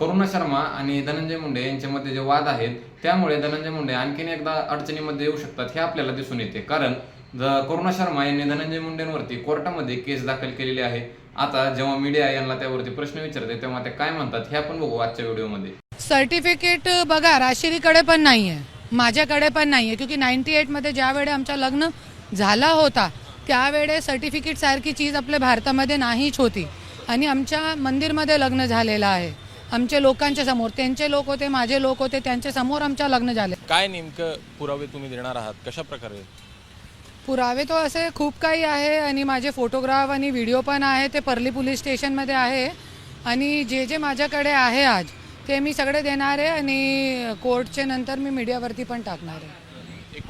करुणा शर्मा आणि धनंजय मुंडे यांच्यामध्ये जे वाद आहेत त्यामुळे धनंजय मुंडे आणखीन एकदा अडचणीमध्ये येऊ शकतात हे आपल्याला दिसून येते. कारण करुणा शर्मा यांनी धनंजय मुंडेंवरती कोर्टामध्ये केस दाखल केलेली आहे. आता जेव्हा मीडिया यांना त्यावरती प्रश्न विचारते तेव्हा ते काय म्हणतात हे आपण बघू आजच्या व्हिडिओमध्ये. सर्टिफिकेट बघा राशिरीकडे पण नाही आहे माझ्याकडे पण नाही आहे क्योंकि नाईन्टी एटमध्ये ज्यावेळे आमचा लग्न झाला होता त्यावेळे सर्टिफिकेट सारखी चीज आपल्या भारतामध्ये नाहीच होती. आणि आमच्या मंदिरमध्ये लग्न झालेलं आहे. आमचे लोकांच्या समोर त्यांचे लोक होते माझे लोक होते त्यांच्यासमोर आमच्या लग्न झाले. काय नेमकं पुरावे तुम्ही देणार आहात? कशा प्रकारे? पुरावे तो असे खूप काही आहे आणि माझे फोटोग्राफ आणि व्हिडिओ पण आहे ते पर्ली पोलीस स्टेशनमध्ये आहे. आणि जे जे माझ्याकडे आहे आज ते मी सगळे देणार आहे आणि कोर्टचे नंतर मी मीडियावरती पण टाकणार आहे.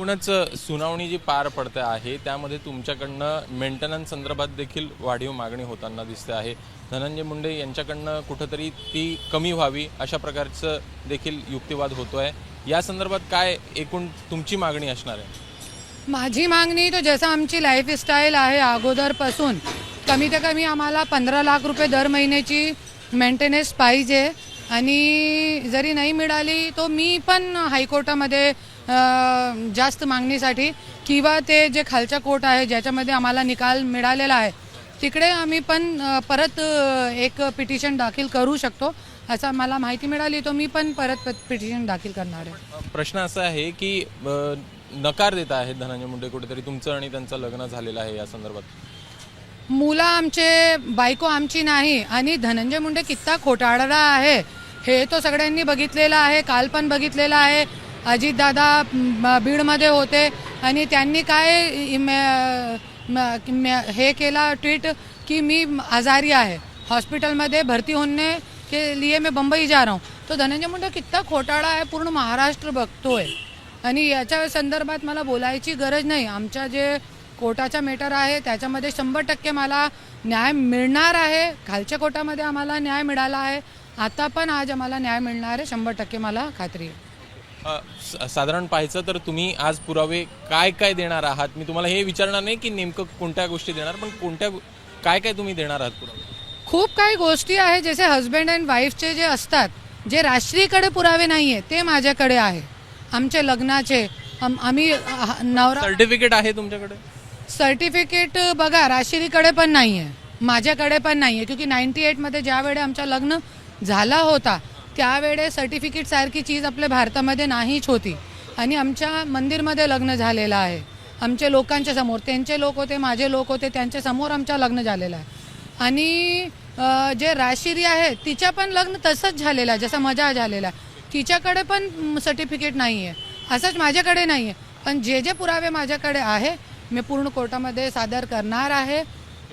एकूणच सुनावणी जी पार पडते आहे त्यामध्ये तुमच्याकडनं मेंटेनन्स संदर्भात देखील वाढीव मागणी होताना दिसते आहे. धनंजय मुंडे यांच्याकडनं कुठंतरी ती कमी व्हावी अशा प्रकारचं देखील युक्तिवाद होतो आहे या संदर्भात काय एकूण तुमची मागणी असणार आहे? माझी मागणी तो जसं आमची लाईफस्टाईल आहे अगोदरपासून कमी ते कमी आम्हाला पंधरा लाख रुपये दर महिन्याची मेंटेनन्स पाहिजे. आणि जरी नाही मिळाली तो मी पण हायकोर्टामध्ये जास्त मागणीसाठी किंवा ते जे खालच्या कोर्ट आहे ज्याच्यामध्ये आम्हाला निकाल मिळालेला आहे तिकडे आम्ही पण परत एक पिटिशन दाखल करू शकतो असं मला माहिती मिळाली तो मी पण परत पिटिशन दाखल करणार आहे. प्रश्न असा आहे की नकार देत आहेत धनंजय मुंडे कुठेतरी तुमचं आणि त्यांचं लग्न झालेलं आहे या संदर्भात? मुलं आमचे बायको आमची नाही आणि धनंजय मुंडे कित्ता खोटारडा आहे हे तो सगळ्यांनी बघितलेलं आहे काल पण बघितलेलं आहे अजितदादा बीडमध्ये होते आणि त्यांनी काय हे केला ट्विट की मी आजारी आहे. हॉस्पिटलमध्ये भरती होणे के लिए मी बंबई जा रहा हूँ. तो धनंजय मुंडे कित्ता खोटाळा आहे पूर्ण महाराष्ट्र बघतोय. आणि याच्या संदर्भात मला बोलायची गरज नाही. आमच्या जे कोर्टाचा मेटर आहे त्याच्यामध्ये शंभर टक्के मला न्याय मिळणार आहे. खालच्या कोर्टामध्ये आम्हाला न्याय मिळाला आहे. आता पण आज आम्हाला न्याय मिळणार आहे. शंभर टक्के मला खात्री आहे. साधारण पाहायचं तर तुम्ही आज पुरावे काय काय देणार आहात? मी तुम्हाला हे विचारणार नाही की नेमकं कोणत्या गोष्टी देणार पण कोणत्या काय काय तुम्ही देणार आहात पुरावे? खूप काही गोष्टी आहे जसे हस्बंड अँड वाईफचे जे असतात जे राष्ट्रीयकडे पुरावे नाही आहे ते माझ्याकडे आहे. आमचे लग्नाचे आम- आम्ही नवरा सर्टिफिकेट आहे तुमच्याकडे? सर्टिफिकेट बघा राशिरीकडे पण नाही आहे माझ्याकडे पण नाही आहे क्योंकि नाईन्टी एटमध्ये ज्यावेळे आमचं लग्न झाला होता त्यावेळेस सर्टिफिकेटसारखी चीज आपल्या भारतामध्ये नाहीच होती. आणि आमच्या मंदिरमध्ये लग्न झालेलं आहे. आमचे लोकांच्या समोर त्यांचे लोक होते माझे लोक होते त्यांच्यासमोर आमच्या लग्न झालेलं आहे. आणि जे राशिरी आहे तिच्या पण लग्न तसंच झालेलं आहे जसं मजा झालेला आहे. तिच्याकडे पण सर्टिफिकेट नाही आहे असंच माझ्याकडे नाही आहे पण जे जे पुरावे माझ्याकडे आहे मी पूर्ण कोर्टामध्ये सादर करणार आहे.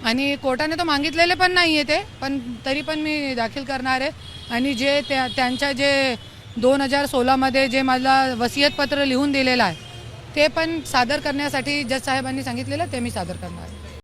आणि कोर्टाने तो मागितलेले पण नाही आहे ते पण तरी पण मी दाखल करणार आहे. आणि जे त्या त्यांच्या जे दोन हजार सोळामध्ये जे मला वसियतपत्र लिहून दिलेलं आहे ते पण सादर करण्यासाठी जज साहेबांनी सांगितलेलं ते मी सादर करणार आहे.